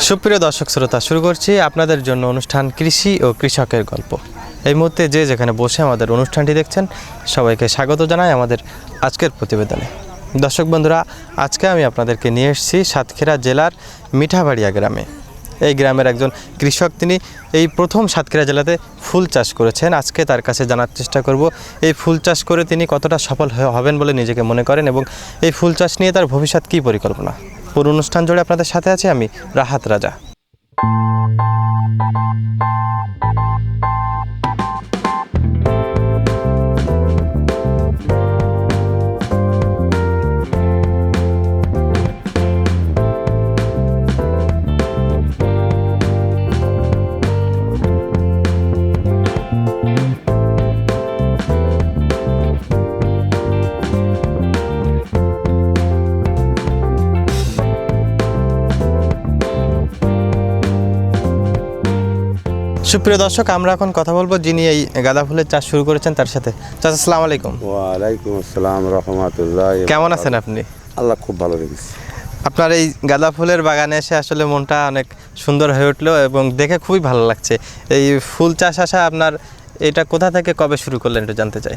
সুপ্রিয় দর্শক শ্রোতা, শুরু করছি আপনাদের জন্য অনুষ্ঠান কৃষি ও কৃষকের গল্প। এই মুহূর্তে যে যেখানে বসে আমাদের অনুষ্ঠানটি দেখছেন, সবাইকে স্বাগত জানাই আমাদের আজকের প্রতিবেদনে। দর্শক বন্ধুরা, আজকে আমি আপনাদেরকে নিয়ে এসেছি সাতক্ষীরা জেলার মিঠাবাড়িয়া গ্রামে। এই গ্রামের একজন কৃষক তিনি এই প্রথম সাতক্ষীরা জেলাতে ফুল চাষ করেছেন। আজকে তার কাছে জানার চেষ্টা করব, এই ফুল চাষ করে তিনি কতটা সফল হবেন বলে নিজেকে মনে করেন এবং এই ফুল চাষ নিয়ে তার ভবিষ্যৎ কী পরিকল্পনা? পুরো অনুষ্ঠান জুড়ে আপনাদের সাথে আছি আমি রাহাত রাজা। সুপ্রিয় দর্শক আমরা এখন কথা বলব যিনি এই গাঁদা ফুলের চাষ শুরু করেছেন তার সাথে। চাচা আসসালামু আলাইকুম। ওয়ালাইকুম আসসালাম রহমতুল্লাহ কেমন আছেন আপনি? আল্লাহ খুব ভালো রেখেছি। আপনার এই গাঁদা ফুলের বাগানে এসে আসলে মনটা অনেক সুন্দর হয়ে উঠল এবং দেখে খুবই ভালো লাগছে। এই ফুল চাষ আসা আপনার এটা কোথা থেকে কবে শুরু করলেন একটু জানতে চাই।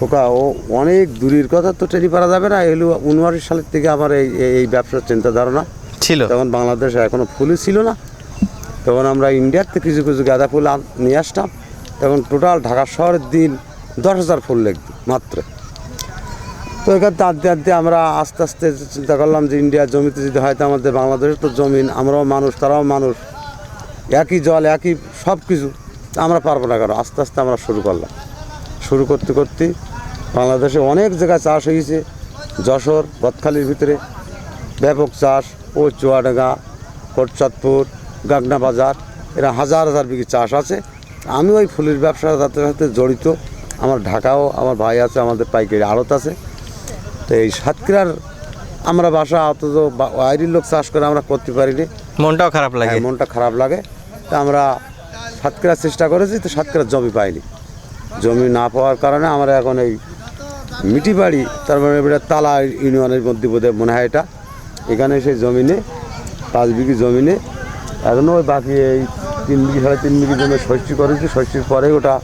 খোকা ও অনেক দূরের কথা তো টেরি পারা যাবে না এগুলো উনআশি সালের থেকে আমার এই এই- এই ব্যবসার চিন্তা ধারণা ছিল। তখন বাংলাদেশে এখনও ফুলই ছিল না। তখন আমরা ইন্ডিয়ার থেকে কিছু কিছু গাঁদা ফুল নিয়ে আসতাম। তখন টোটাল ঢাকা শহরের দিন দশ হাজার ফুল লাগতো, মাত্র। তো এখানে আনতে আনতে আমরা আস্তে আস্তে চিন্তা করলাম যে ইন্ডিয়ার জমিতে যদি হয়তো আমাদের বাংলাদেশের তো জমিন, আমরাও মানুষ, তারাও মানুষ, একই জল, একই সব কিছু আমরা পারব না কেন? আস্তে আস্তে আমরা শুরু করলাম। শুরু করতে করতে বাংলাদেশে অনেক জায়গায় চাষ হয়েছে, যশোর বতখালির ভিতরে। ব্যাপক চাষ ও চুয়াডাঙ্গা কোটচাঁদপুর গাগনা বাজার এরা হাজার হাজার বিঘি চাষ আছে। আমি ওই ফুলের ব্যবসার সাথে সাথে জড়িত। আমার ঢাকাও আমার ভাই আছে আমাদের পাইকারি আড়ত আছে। তো এই সাতক্ষীরার আমরা বাসা অথচ বা- বাইরের লোক চাষ করে আমরা করতে পারিনি। মনটাও খারাপ লাগে। হ্যাঁ, মনটা খারাপ লাগে। তা আমরা সাতক্ষীরার চেষ্টা করেছি তো সাতক্ষীরার জমি পাইনি। জমি না পাওয়ার কারণে আমরা এখন এই মিটি বাড়ি তারপরে এটা তালা ইউনিয়নের মধ্যে বোধ মনে হয় এটা। এখানে সেই জমিনে পাঁচ বিঘি জমিনে এখনও ওই বাকি এই তিন বিঘি সাড়ে তিন বিঘি জমি শস্য করেছি। শস্যের পরে ওটা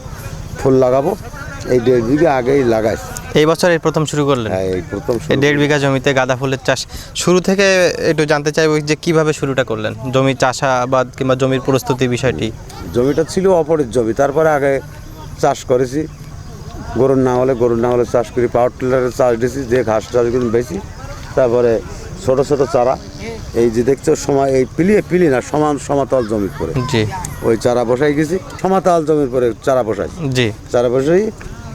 ফুল লাগাবো। এই দেড় বিঘে আগেই লাগাইছি এই বছর এই প্রথম শুরু করলেন? হ্যাঁ এই প্রথম এই দেড় বিঘা জমিতে গাঁদা ফুলের চাষ। শুরু থেকে একটু জানতে চাইব যে কীভাবে শুরুটা করলেন? জমি চাষাবাদ কিংবা জমির প্রস্তুতি বিষয়টি। জমিটা ছিল অপরের জমি। তারপরে আগে চাষ করেছি। গরুর না হলে গরুর না হলে চাষ করি। পাওয়ার টিলারের চাষ দিয়েছি যে ঘাস টাসগুলো বেশি। তারপরে ছোট ছোট চারা। এই যে দেখছ সময় এই পিলিয়ে পিলি না সমান সমাতল জমির পরে। জি। ওই চারা বসাই গেছি সমাতল জমির পরে চারা বসাই। জি। চারা বসাই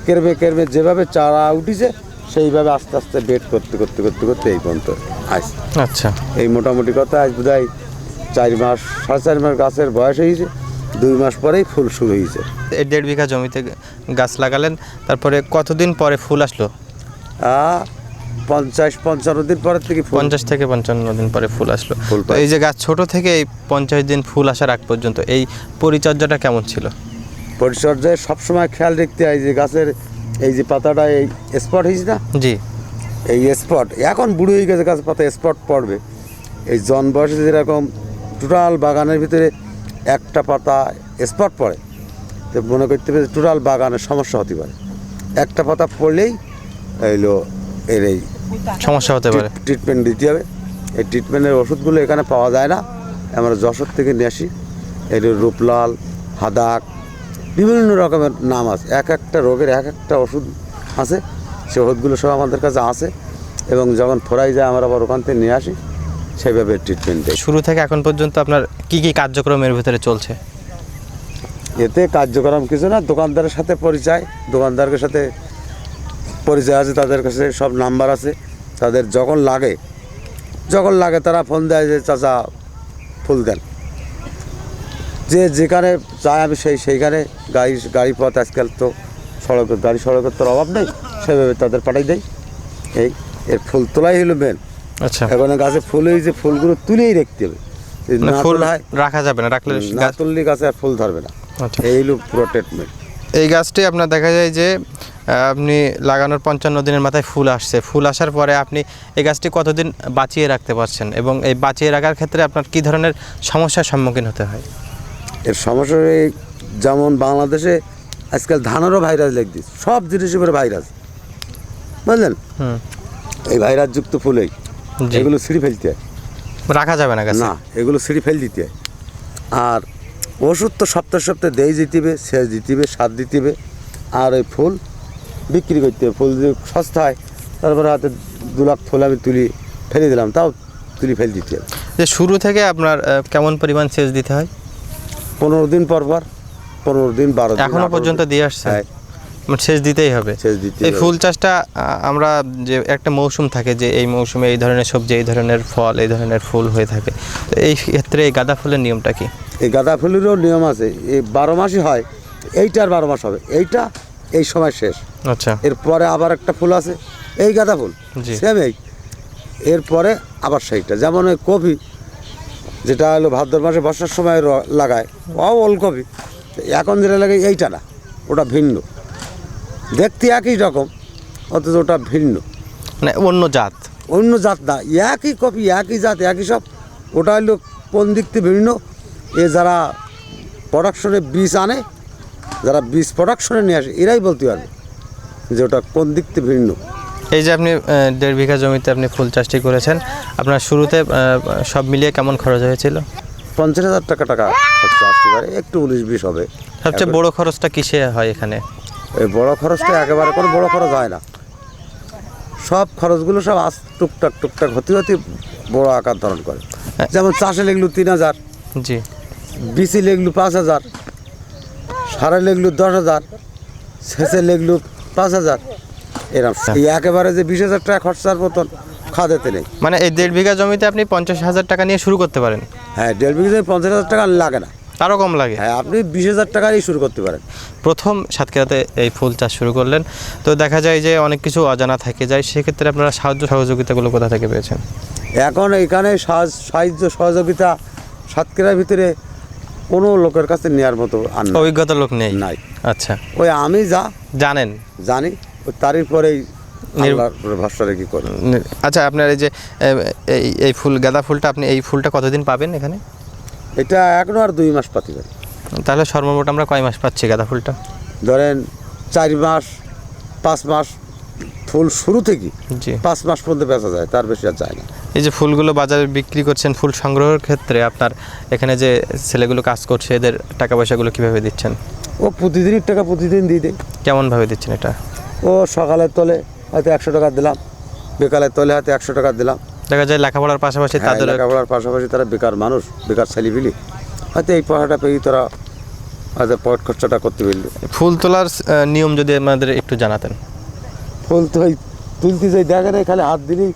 কেরবে কেরবে যেভাবে চারা উঠিছে সেইভাবে আস্তে আস্তে বেড করতে করতে করতে করতে এই পর্যন্ত আস আচ্ছা। এই মোটামুটি কথা আজ বোধ হয় চার মাস সাড়ে চার মাস গাছের বয়স হয়েছে দুই মাস পরেই ফুল শুরু হয়েছে। এই দেড় বিঘা জমিতে গাছ লাগালেন তারপরে কতদিন পরে ফুল আসলো? পঞ্চাশ পঞ্চান্ন দিন পরের থেকে পঞ্চাশ থেকে পঞ্চান্ন দিন পরে ফুল আসলো। এই যে গাছ ছোট থেকে এই পঞ্চাশ দিন ফুল আসার আগ পর্যন্ত এই পরিচর্যাটা কেমন ছিল? পরিচর্যায় সবসময় খেয়াল রাখতে হয় যে গাছের এই যে পাতাটা এই স্পট হয়েছে না? জি। এই স্পট এখন বুড়ো হয়ে গেছে গাছের পাতা স্পট পড়বে। এই জন বয়সে যেরকম টোটাল বাগানের ভিতরে একটা পাতা স্পট পড়ে তো মনে করতে পারে টোটাল বাগানের সমস্যা হতে পারে। একটা পাতা পড়লেই এইলো এর এই সমস্যা হতে পারে। ট্রিটমেন্ট দিতে হবে। এই ট্রিটমেন্টের ওষুধগুলো এখানে পাওয়া যায় না। আমরা যশোর থেকে নিয়ে আসি। এর রূপলাল হাদাক বিভিন্ন রকমের নাম আছে। এক একটা রোগের এক একটা ওষুধ আছে। সে ওষুধগুলো সব আমাদের কাছে আছে। এবং যখন ফোরাই যায় আমরা আবার ওখান থেকে নিয়ে আসি। সেইভাবে ট্রিটমেন্ট দেয় শুরু থেকে এখন পর্যন্ত আপনার কি কি কার্যক্রমের ভিতরে চলছে? এতে কার্যক্রম কিছু না। দোকানদারের সাথে পরিচয়। দোকানদারের সাথে পরিচয় আছে তাদের কাছে সব নাম্বার আছে। তাদের যখন লাগে যখন লাগে তারা ফোন দেয় যে চাচা ফুল দেন। যে যেখানে চায় আমি সেই সেইখানে গাড়ি গাড়ি পথ আজকাল তো সড়কের গাড়ি সড়কের তো অভাব নেই সেভাবে তাদের পাঠাই দেয় এই এর ফুল তোলাই হলো মেন আচ্ছা। এখন গাছে ফুল হয়েছে ফুলগুলো তুলেই রাখতে হবে মানে ফুল রাখা যাবে না রাখলে না গাছ তুললে গাছে আর ফুল ধরবে না। আচ্ছা। এই হলো পুরো ট্রিটমেন্ট এই গাছটি আপনার দেখা যায় যে আপনি লাগানোর পঞ্চান্ন দিনের মাথায় ফুল আসছে। ফুল আসার পরে আপনি এই গাছটি কতদিন বাঁচিয়ে রাখতে পারছেন এবং এই বাঁচিয়ে রাখার ক্ষেত্রে আপনার কি ধরনের সমস্যার সম্মুখীন হতে হয়? এর সমস্যা যেমন বাংলাদেশে আজকাল ধানেরও ভাইরাস লেগ দিচ্ছে সব জিনিসের উপরে ভাইরাস বুঝলেন? হুম। এই ভাইরাস যুক্ত ফুলেই। এগুলো সিঁড়ি ফেলতে হয়। রাখা যাবে না গাছ? না এগুলো সিঁড়ি ফেল দিতে হয়। আর ওষুধ তো সপ্তাহে সপ্তাহে দেই দিতে হবে সেচ দিতে হবে সার দিতে হবে। আর ওই ফুল বিক্রি করতে হবে ফুল যদি সস্তা হয় তারপরে হাতে দু লাখ ফুল আমি তুলি ফেলে দিলাম তাও তুলি ফেল দিতে হবে। যে শুরু থেকে আপনার কেমন পরিমাণ সেচ দিতে হয়? পনেরো দিন পর পর পনেরো দিন বারো এখনও পর্যন্ত দিয়ে আসছে হ্যাঁ। মানে সেচ দিতেই হবে? সেচ দিতে এই ফুল চাষটা আমরা যে একটা মৌসুম থাকে যে এই মৌসুমে এই ধরনের সবজি এই ধরনের ফল এই ধরনের ফুল হয়ে থাকে তো এই ক্ষেত্রে এই গাঁদা ফুলের নিয়মটা কি? এই গাঁদা ফুলেরও নিয়ম আছে এই বারো মাসই হয় এইটা আর বারো মাস হবে এইটা এই সময় শেষ। আচ্ছা। এরপরে আবার একটা ফুল আছে এই গাঁদা ফুল। সেম এই। এরপরে আবার সেইটা যেমন ওই কপি যেটা হলো ভাদ্র মাসে বর্ষার সময় লাগায় ও ওলকপি। এখন যেটা লাগে এইটা না ওটা ভিন্ন। দেখতে একই রকম অথচ ওটা ভিন্ন। মানে অন্য জাত। অন্য জাত না একই কপি একই জাত একই সব। ওটা হলো কোন দিক থেকে ভিন্ন এ যারা প্রোডাকশনে বীজ আনে যারা বীজ প্রোডাকশনে নিয়ে আসে এরাই বলতে পারবে যে ওটা কোন দিক থেকে ভিন্ন। এই যে আপনি দেড় বিঘা জমিতে আপনি ফুল চাষটি করেছেন আপনার শুরুতে সব মিলিয়ে কেমন খরচ হয়েছিল? পঞ্চাশ হাজার টাকা টাকা খরচা আসতে পারে একটু উনিশ বিশ হবে। সবচেয়ে বড় খরচটা কিসে হয় এখানে? এই বড় খরচটা একেবারে কোনো বড় খরচ হয় না। সব খরচগুলো সব আস টুকটাক টুকটাক হতে হতে বড় আকার ধারণ করে। যেমন চাষে লেগলু তিন হাজার জি। বিসি লেগলু পাঁচ হাজার সারে লেগলু দশ হাজার শেষে লেগলু পাঁচ হাজার। এরকম একেবারে যে বিশ হাজার টাকা খরচার মতন খাদেতে নেই। মানে এই দেড় বিঘা জমিতে আপনি পঞ্চাশ হাজার টাকা নিয়ে শুরু করতে পারেন? হ্যাঁ দেড় বিঘা জমি পঞ্চাশ হাজার টাকা লাগে না। তারও কম লাগে? হ্যাঁ আপনি বিশ হাজার টাকারই শুরু করতে পারেন। প্রথম সাতক্ষীরাতে এই ফুল চাষ শুরু করলেন। তো দেখা যায় যে অনেক কিছু অজানা থেকে যায় সেক্ষেত্রে আপনারা সাহায্য সহযোগিতাগুলো কোথা থেকে পেয়েছেন? এখন এখানে সাহায্য- সাহায্য সহযোগিতা সাতক্ষীরার ভিতরে কোনো লোকের কাছে নেওয়ার মতো আর নাই। অভিজ্ঞতা লোক নেই? নাই। আচ্ছা। ওই আমি যা জানেন? জানি ওই তারই পরেই আল্লাহর উপরে ভরসা রেখে করি আচ্ছা আপনার এই যে এ, এই এই ফুল গাঁদা ফুলটা আপনি এই ফুলটা কতদিন পাবেন এখানে? এটা এখনও আর দুই মাস পাতি পারি তাহলে সর্বমোট আমরা কয় মাস পাচ্ছি গাঁদা ফুলটা? ধরেন চার মাস পাঁচ মাস ফুল শুরু থেকে জি। পাঁচ মাস পর্যন্ত বেচা যায় তার বেশি আর যায় না। এই যে ফুলগুলো বাজারে বিক্রি করছেন ফুল সংগ্রহের ক্ষেত্রে আপনার এখানে যে ছেলেগুলো কাজ করছে এদের টাকা পয়সাগুলো কীভাবে দিচ্ছেন? ও প্রতিদিনই টাকা প্রতিদিন দিয়ে দেয়। কেমনভাবে দিচ্ছেন এটা? ও সকালের তলে হয়তো একশো টাকা দিলাম বিকালের তলে হয়তো একশো টাকা দিলাম। দেখা যায় লেখাপড়ার পাশাপাশি হ্যাঁ, তাদের লেখাপড়ার পাশাপাশি তারা বেকার মানুষ বেকার ছেলেপিলি। হয়তো এই পড়াটা পেয়েই তারা হয়তো পকেট খরচাটা করতে পারল। ফুল তোলার নিয়ম যদি আমাদের একটু জানাতেন। ফুল তো তুলতে যাই দেখা নেই খালি হাত দিলেই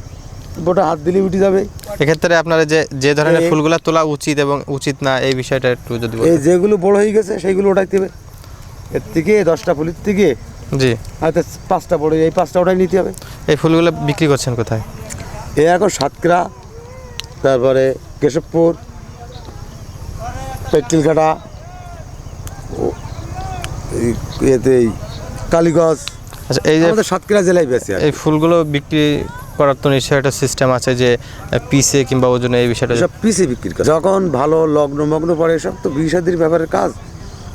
গোটা হাত দিলে উঠে যাবে। এক্ষেত্রে আপনারা যে যে ধরনের ফুলগুলো তোলা উচিত এবং উচিত না এই বিষয়টা একটু যদি এই যেগুলো বড় হয়ে গেছে সেইগুলো উঠাইতে হবে এর থেকে দশটা ফুলের থেকে জি। হয়তো পাঁচটা বড় এই পাঁচটা ওটাই নিতে হবে। এই ফুলগুলো বিক্রি করছেন কোথায়? এ এখন সাতক্ষীরা তারপরে কেশবপুর এই- এতে কালীগঞ্জ। আচ্ছা এই যে সাতক্ষীরা জেলায় বেশি এই ফুলগুলো বিক্রি করার তো নিশ্চয়ই একটা সিস্টেম আছে যে পিসে কিংবা ওজনে এই বিষয়টা সব পিসে বিক্রি করে যখন ভালো লগ্ন মগ্ন পড়ে এসব তো বিষাদির ব্যাপারের কাজ।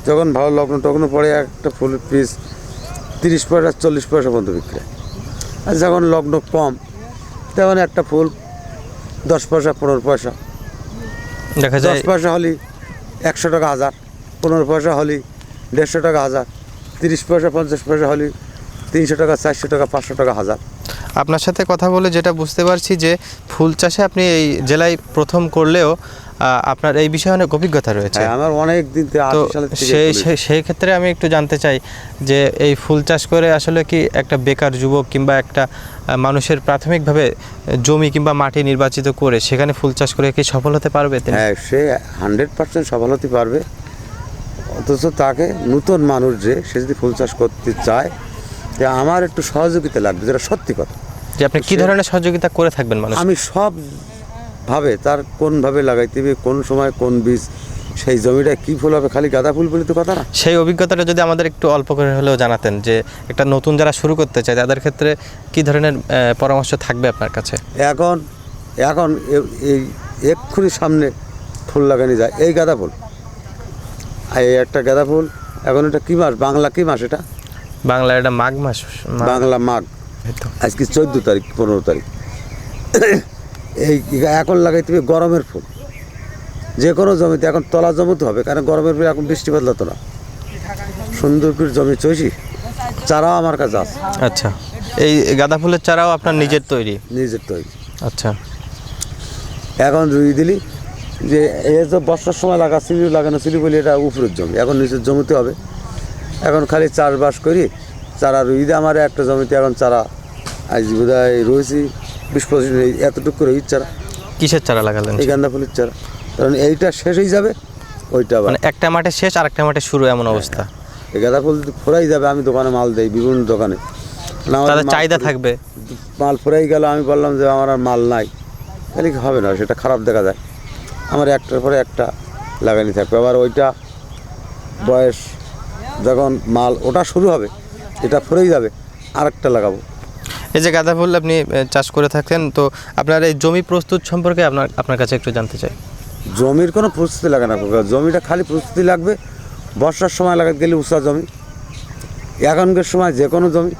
যখন ভালো লগ্ন টগ্ন পড়ে একটা ফুলের পিস তিরিশ পয়সা চল্লিশ পয়সা পর্যন্ত বিক্রি আর যখন লগ্ন কম তেমন একটা ফুল দশ পয়সা পনেরো পয়সা। দেখা যায় দশ পয়সা হলে একশো টাকা হাজার পনেরো পয়সা হলে দেড়শো টাকা হাজার তিরিশ পয়সা পঞ্চাশ পয়সা হলে তিনশো টাকা চারশো টাকা পাঁচশো টাকা হাজার। আপনার সাথে কথা বলে যেটা বুঝতে পারছি যে ফুল চাষে আপনি এই জেলায় প্রথম করলেও আপনার এই বিষয়ে অনেক অভিজ্ঞতা রয়েছে হ্যাঁ আমার অনেক দিন তো সেই। সেই- ক্ষেত্রে আমি একটু জানতে চাই যে এই ফুল চাষ করে আসলে কি একটা বেকার যুবক কিংবা একটা মানুষের প্রাথমিকভাবে জমি কিংবা মাটি নির্বাচিত করে সেখানে ফুল চাষ করে কি সফল হতে পারবে? হ্যাঁ সে হান্ড্রেড পার্সেন্ট সফল হতে পারবে অথচ তাকে নতুন মানুষ যে সে যদি ফুল চাষ করতে চায় যে আমার একটু সহযোগিতা লাগবে যেটা সত্যি কথা যে আপনি কি ধরনের সহযোগিতা করে থাকবেন মানুষ? আমি সব ভাবে তার কোনভাবে লাগাইতে হবে কোন সময় কোন বীজ সেই জমিটায় কী ফুল হবে খালি গাঁদা ফুল বলে তো কথা না। সেই অভিজ্ঞতাটা যদি আমাদের একটু অল্প করে হলেও জানাতেন যে একটা নতুন যারা শুরু করতে চায় তাদের ক্ষেত্রে কি ধরনের পরামর্শ থাকবে আপনার কাছে? এখন এখন এই এক্ষুনি সামনে ফুল লাগানো যায় এই গাঁদা ফুল। এই একটা গাঁদা ফুল এখন এটা কী মাস? বাংলা কী মাস এটা? বাংলা এটা মাঘ মাস বাংলা মাঘ। আজকে চোদ্দ তারিখ পনেরো তারিখ। এই এখন লাগাই তুমি গরমের ফুল। যে কোনো জমিতে এখন তলা জমিতে হবে কারণ গরমের ফুল এখন বৃষ্টি বদলাতো না। সুন্দর করে জমি চইছি চারাও আমার কাছে আছে। আচ্ছা এই গাঁদা ফুলের চারাও আপনার নিজের তৈরি? নিজের তৈরি। আচ্ছা। এখন রুই দিলি যে এ যে বর্ষার সময় লাগাচ্ছিলি লাগানো ছিল বলি এটা উপরের জমি। এখন নিচের জমিতে হবে। এখন খালি চাষবাস করি চারা রুই দিয়ে আমার একটা জমিতে এখন চারা আজ বোধহয় রয়েছি বিশ পঁচিশ এতটুকু করে চারা। কিসের চারা লাগালেন এই গান্দা ফুলের চারা। কারণ এইটা শেষ হয়ে যাবে ওইটা মানে একটা মাঠে শেষ আর একটা মাঠে শুরু এমন অবস্থা। এই গাঁদা ফুল ফোরাই যাবে আমি দোকানে মাল দেই বিভিন্ন দোকানে। তাদের চাহিদা থাকবে। মাল ফুরাই গেল আমি বললাম যে আমার আর মাল নাই। তাহলে কি হবে না সেটা খারাপ দেখা যায়। আমার একটার পরে একটা লাগানি থাকবে। আবার ওইটা বয়স যখন মাল ওটা শুরু হবে এটা ফুরেই যাবে। আরেকটা লাগাবো। এই যে গাঁদা ফুল আপনি চাষ করে থাকেন তো আপনার এই জমি প্রস্তুত সম্পর্কে আপনার আপনার কাছে একটু জানতে চাই। জমির কোনো প্রস্তুতি লাগে না জমিটা খালি প্রস্তুতি লাগবে বর্ষার সময় লাগাতে গেলে উষা জমি এখনকার সময় যে কোনো জমি।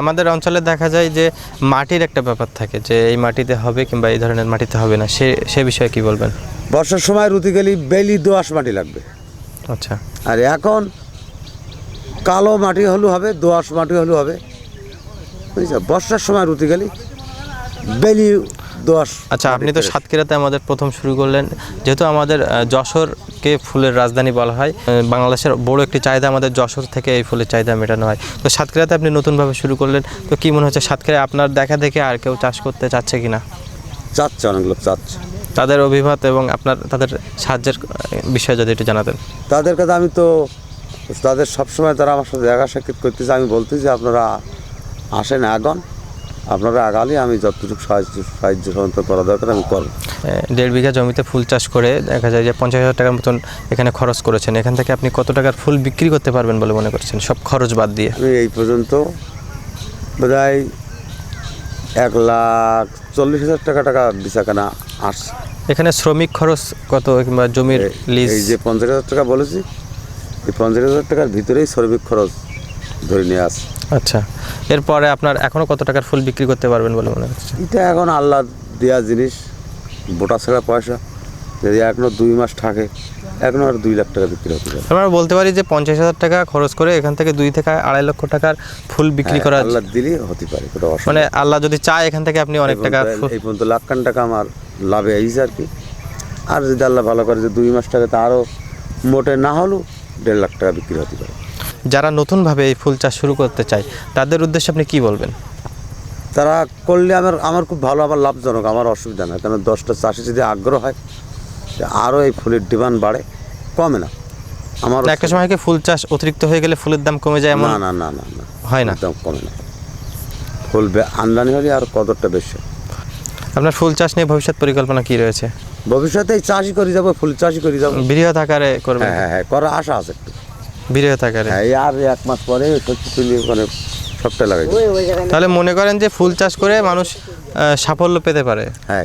আমাদের অঞ্চলে দেখা যায় যে মাটির একটা ব্যাপার থাকে যে এই মাটিতে হবে কিংবা এই ধরনের মাটিতে হবে না সে সে বিষয়ে কি বলবেন? বর্ষার সময় রুতি গেলে বেলি দোআঁশ মাটি লাগবে। আচ্ছা। আর এখন কালো মাটি হলেও হবে দোআঁশ মাটি হলেও হবে। বুঝছ? বর্ষার সময় রুতি গেলি বেলি দোআঁশ আচ্ছা আপনি তো সাতক্ষীরাতে আমাদের প্রথম শুরু করলেন। যেহেতু আমাদের যশোরকে ফুলের রাজধানী বলা হয় বাংলাদেশের বড় একটি চাহিদা আমাদের যশোর থেকে এই ফুলের চাহিদা মেটানো হয়। তো সাতক্ষীরাতে আপনি নতুনভাবে শুরু করলেন তো কি মনে হচ্ছে সাতক্ষীরা আপনার দেখা দেখে আর কেউ চাষ করতে চাচ্ছে কিনা? চাচ্ছে অনেক লোক চাচ্ছে। তাদের অভিমত এবং আপনার তাদের সাহায্যের বিষয়ে যদি একটু জানাতেন। তাদের কাছে আমি তো তাদের সবসময় তারা আমার সাথে দেখা সাক্ষাৎ করতেছে। আমি বলতে যে আপনারা আসেন আগান। আপনারা আগালে আমি যতটুকু সাহায্য সাহায্য সহযোগিতা করা দরকার আমি করব। দেড় বিঘা জমিতে ফুল চাষ করে দেখা যায় যে পঞ্চাশ হাজার টাকার মতন এখানে খরচ করেছেন। এখান থেকে আপনি কত টাকার ফুল বিক্রি করতে পারবেন বলে মনে করছেন? সব খরচ বাদ দিয়ে। আমি এই পর্যন্ত বোধহয় এক লাখ চল্লিশ হাজার টাকা টাকা বেচাকেনা আসছে। এখানে শ্রমিক খরচ কত কিংবা জমির লিজ এই যে পঞ্চাশ হাজার টাকা বলেছি এই পঞ্চাশ হাজার টাকার ভিতরেই শ্রমিক খরচ ধরে নিয়ে আস। আচ্ছা এরপরে আপনার এখনও কত টাকার ফুল বিক্রি করতে পারবেন বলে মনে হচ্ছে? এটা এখন আল্লাহ দেওয়া জিনিস বোটা ছাড়া পয়সা। যদি এখনও দুই মাস থাকে এখনও আর দুই লাখ টাকা বিক্রি হতে পারে। আমরা বলতে পারি যে পঞ্চাশ হাজার টাকা খরচ করে এখান থেকে দুই থেকে আড়াই লক্ষ টাকার ফুল বিক্রি করা হ্যাঁ, আল্লাহ দিলেই হতে পারে মানে আল্লাহ যদি চায় এখান থেকে আপনি অনেক টাকা এই পর্যন্ত লাখ খান টাকা আমার লাভে আইছে আর কি। আর যদি আল্লাহ ভালো করে যে দুই মাস টাকা তা আরও মোটে না হলেও দেড় লাখ টাকা বিক্রি হতে পারে। যারা নতুনভাবে এই ফুল চাষ শুরু করতে চায় তাদের উদ্দেশ্যে আপনি কি বলবেন? তারা করলে আমার আমার খুব ভালো আমার লাভজনক আমার অসুবিধা না কারণ দশটা চাষি যদি আগ্রহ হয় আরও এই ফুলের ডিমান্ড বাড়ে কমে না। আমার একটা সময় ফুল চাষ অতিরিক্ত হয়ে গেলে ফুলের দাম কমে যায় না না না না না। হয় না? দাম কমে না। ফুল আমদানি হলে আর কদরটা বেশি। আপনার ফুল চাষ নিয়ে ভবিষ্যৎ পরিকল্পনা কি রয়েছে? ভবিষ্যতে চাষই করে যাব ফুল চাষই করে যাব। বৃহৎ আকারে করবে হ্যাঁ হ্যাঁ হ্যাঁ করার আশা আছে একটু। বৃহৎ আকারে। হ্যাঁ আর এক মাস পরে তুলি মানে সবটা লাগাই তাহলে মনে করেন যে ফুল চাষ করে মানুষ সাফল্য পেতে পারে। হ্যাঁ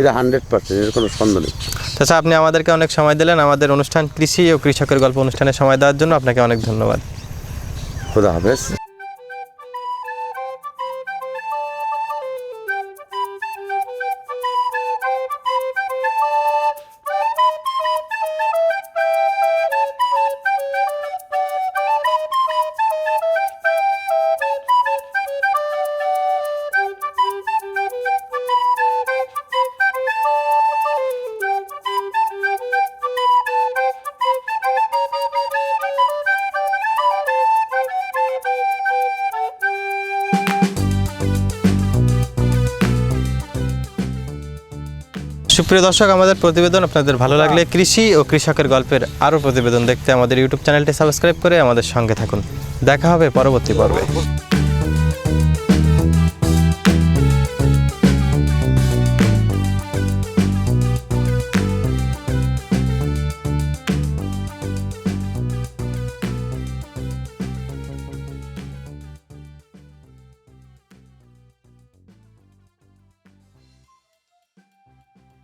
এটা হান্ড্রেড পার্সেন্ট এর কোনো সন্দেহ নেই। তাছাড়া আপনি আমাদেরকে অনেক সময় দিলেন। আমাদের অনুষ্ঠান কৃষি ও কৃষকের গল্প অনুষ্ঠানে সময় দেওয়ার জন্য আপনাকে অনেক ধন্যবাদ। খোদা হাফেজ। সুপ্রিয় দর্শক, আমাদের প্রতিবেদন আপনাদের ভালো লাগলে কৃষি ও কৃষকের গল্পের আরও প্রতিবেদন দেখতে আমাদের ইউটিউব চ্যানেলটি সাবস্ক্রাইব করে আমাদের সঙ্গে থাকুন। দেখা হবে পরবর্তী পর্বে।